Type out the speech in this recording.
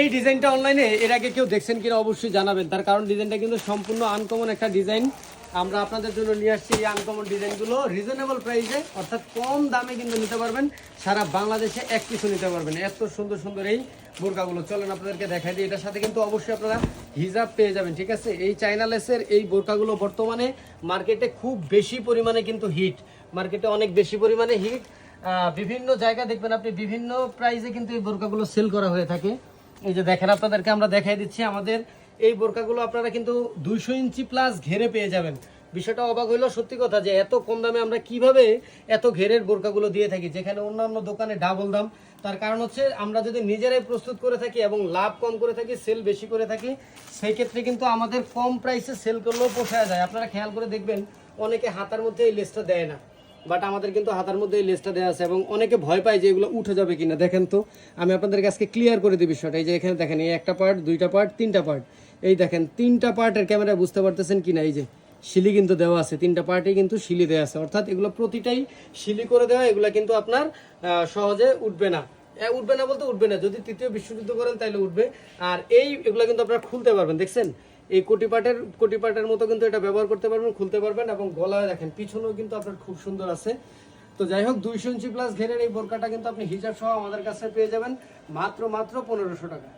এই ডিজাইনটা অনলাইনে, এর আগে কেউ দেখছেন কিনা অবশ্যই জানাবেন। তার কারণ ডিজাইনটা কিন্তু সম্পূর্ণ আনকমন একটা ডিজাইন। আমরা আপনাদের জন্য নিয়ে আসছি এই আনকমন ডিজাইনগুলো। রিজনেবল প্রাইসে অর্থাৎ কম দামে কিন্তু নিতে পারবেন। সারা বাংলাদেশে এক কিছু নিতে পারবেন। এত সুন্দর সুন্দর এই বোরকাগুলো। চলেন আপনাদেরকে দেখাই দিই। এটার সাথে কিন্তু অবশ্যই আপনারা হিজাব পেয়ে যাবেন, ঠিক আছে? এই চাইনা লেসের এই বোরকাগুলো বর্তমানে মার্কেটে খুব বেশি পরিমাণে কিন্তু হিট মার্কেটে অনেক বেশি পরিমাণে হিট বিভিন্ন জায়গা দেখবেন আপনি বিভিন্ন প্রাইসে কিন্তু এই বোরকাগুলো সেল করা হয়ে থাকে। এই যে দেখেন, আপনাদেরকে আমরা দেখাই দিচ্ছি আমাদের এই বোরকাগুলো। আপনারা কিন্তু দুইশো ইঞ্চি প্লাস ঘেরে পেয়ে যাবেন। বিষয়টা অবাক হইল, সত্যি কথা যে এত কম দামে আমরা কীভাবে এত ঘেরের বোরকাগুলো দিয়ে থাকি? যেখানে অন্যান্য দোকানে ডাবল দাম। তার কারণ হচ্ছে, আমরা যদি নিজেরাই প্রস্তুত করে থাকি এবং লাভ কম করে থাকি সেল বেশি করে থাকি, সেই ক্ষেত্রে কিন্তু আমাদের কম প্রাইসে সেল করলেও পোষায় যায়। আপনারা খেয়াল করে দেখবেন, অনেকে হাতার মধ্যে এই লেসটা দেয় না। বাট আমাদের কিন্তু হাতার মধ্যে এই লেসটা দেওয়া আছে এবং অনেকে ভয় পায় যে এগুলো উঠে যাবে কিনা। দেখেন তো, আমি আপনাদেরকে আজকে ক্লিয়ার করে দিই বিষয়টা। এই যে এখানে দেখেন, এই একটা পার্ট দুইটা পার্ট তিনটা পার্ট এই দেখেন, তিনটা পার্টের ক্যামেরা বুঝতে পারতেছেন কিনা? এই যে শিলি কিন্তু দেওয়া আছে, তিনটা পার্টে কিন্তু শিলি দেওয়া আছে। অর্থাৎ এগুলো প্রতিটাই শিলি করে দেওয়া, এগুলো কিন্তু আপনার সহজে উঠবে না। উঠবে না বলতে উঠবে না। যদি তৃতীয় বিশ্বযুদ্ধ করেন তাহলে উঠবে। আর এই, এগুলো কিন্তু আপনারা খুলতে পারবেন, দেখছেন? এই কোটিপাটের কোটিপাটের কোটি পাটের মতো কিন্তু এটা ব্যবহার করতে পারবেন, খুলতে পারবেন এবং গলায় দেখেন, পিছনেও কিন্তু আপনার খুব সুন্দর আছে। তো যাই হোক, দুইশো ইঞ্চি প্লাস ঘেরের এই বোরকাটা কিন্তু আপনি হিজাব সহ আমাদের কাছে পেয়ে যাবেন, মাত্র মাত্র পনেরোশো টাকা।